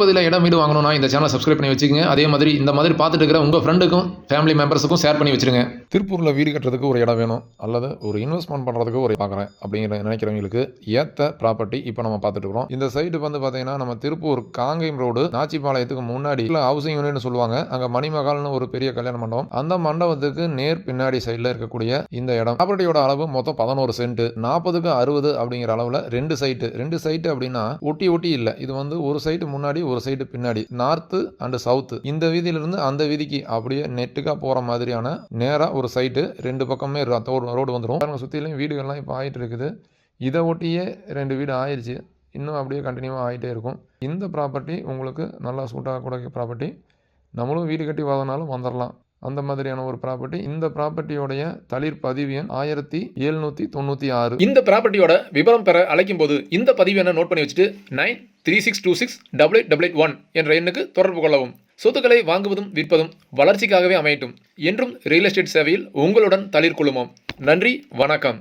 பகுதியில் இடம் வீடு வாங்கணும்னா இந்த சேனலை சப்ஸ்கிரைப் பண்ணி வச்சுக்கோங்க. அதே மாதிரி இந்த மாதிரி பார்த்துட்டு இருக்கிற உங்கள் ஃப்ரெண்டுக்கும் ஃபேமிலி மெம்பர்ஸுக்கும் ஷேர் பண்ணி வச்சுருங்க. திருப்பூரில் வீடு கட்டுறதுக்கு ஒரு இடம் வேணும். அல்லது ஒரு இன்வெஸ்ட்மெண்ட் பண்ணுறதுக்கு ஒரு பார்க்குறேன் அப்படிங்கிற நினைக்கிறவங்களுக்கு ஏற்ற ப்ராப்பர்ட்டி இப்போ நம்ம பார்த்துட்டு இருக்கிறோம். இந்த சைடு வந்து பார்த்தீங்கன்னா நம்ம திருப்பூர் காங்கேயம் ரோடு நாச்சிபாளையத்துக்கு முன்னாடி ஹவுசிங் யூனிட்னு சொல்லுவாங்க. அங்கே மணிமகால்னு ஒரு பெரிய கல்யாண மண்டபம். அந்த மண்டபத்துக்கு நேர் பின்னாடி சைடில் இருக்கக்கூடிய இந்த இடம். ப்ராப்பர்ட்டியோட அளவு மொத்தம் பதினோரு சென்ட் நாற்பதுக்கு அறுபது அப்படிங்கிற அளவில் ரெண்டு சைட்டு ரெண்டு சைட்டு அப்படின்னா ஒட்டி ஒட்டி இல்லை. இது வந்து ஒரு சைட்டு முன்னாடி ஒரு சைடு பின்னாடி நார்த்து அண்ட் சவுத்து இந்த வீதியிலிருந்து அந்த வீதிக்கு அப்படியே நெட்டுக்கா போகிற மாதிரியான நேராக ஒரு சைட்டு ரெண்டு பக்கமே ரோடு வந்துடும் பாருங்க சுற்றிலையும் வீடுகள்லாம் இப்போ ஆகிட்டு இருக்குது. இதை ஒட்டியே ரெண்டு வீடு ஆயிடுச்சு இன்னும் அப்படியே கண்டினியூவாக ஆகிட்டே இருக்கும். இந்த ப்ராப்பர்ட்டி உங்களுக்கு நல்லா சூட்டாக கூட ப்ராப்பர்ட்டி நம்மளும் வீடு கட்டி வாங்கினாலும் வந்துடலாம் அந்த மாதிரியான ஒரு ப்ராப்பர்ட்டி இந்த ப்ராப்பர்ட்டியோடைய தளிர் பதிவு எண் ஆயிரத்தி எழுநூற்றி தொண்ணூற்றி ஆறு. இந்த ப்ராப்பர்ட்டியோட விவரம் பெற அழைக்கும் போது இந்த பதிவு என்ன நோட் பண்ணி வச்சுட்டு nine three six two six double eight double eight one என்ற எண்ணுக்கு தொடர்பு கொள்ளவும். சொத்துக்களை வாங்குவதும் விற்பதும் வளர்ச்சிக்காகவே அமையட்டும் என்றும் ரியல் எஸ்டேட் சேவையில் உங்களுடன் தளிர் குழுமம் நன்றி வணக்கம்.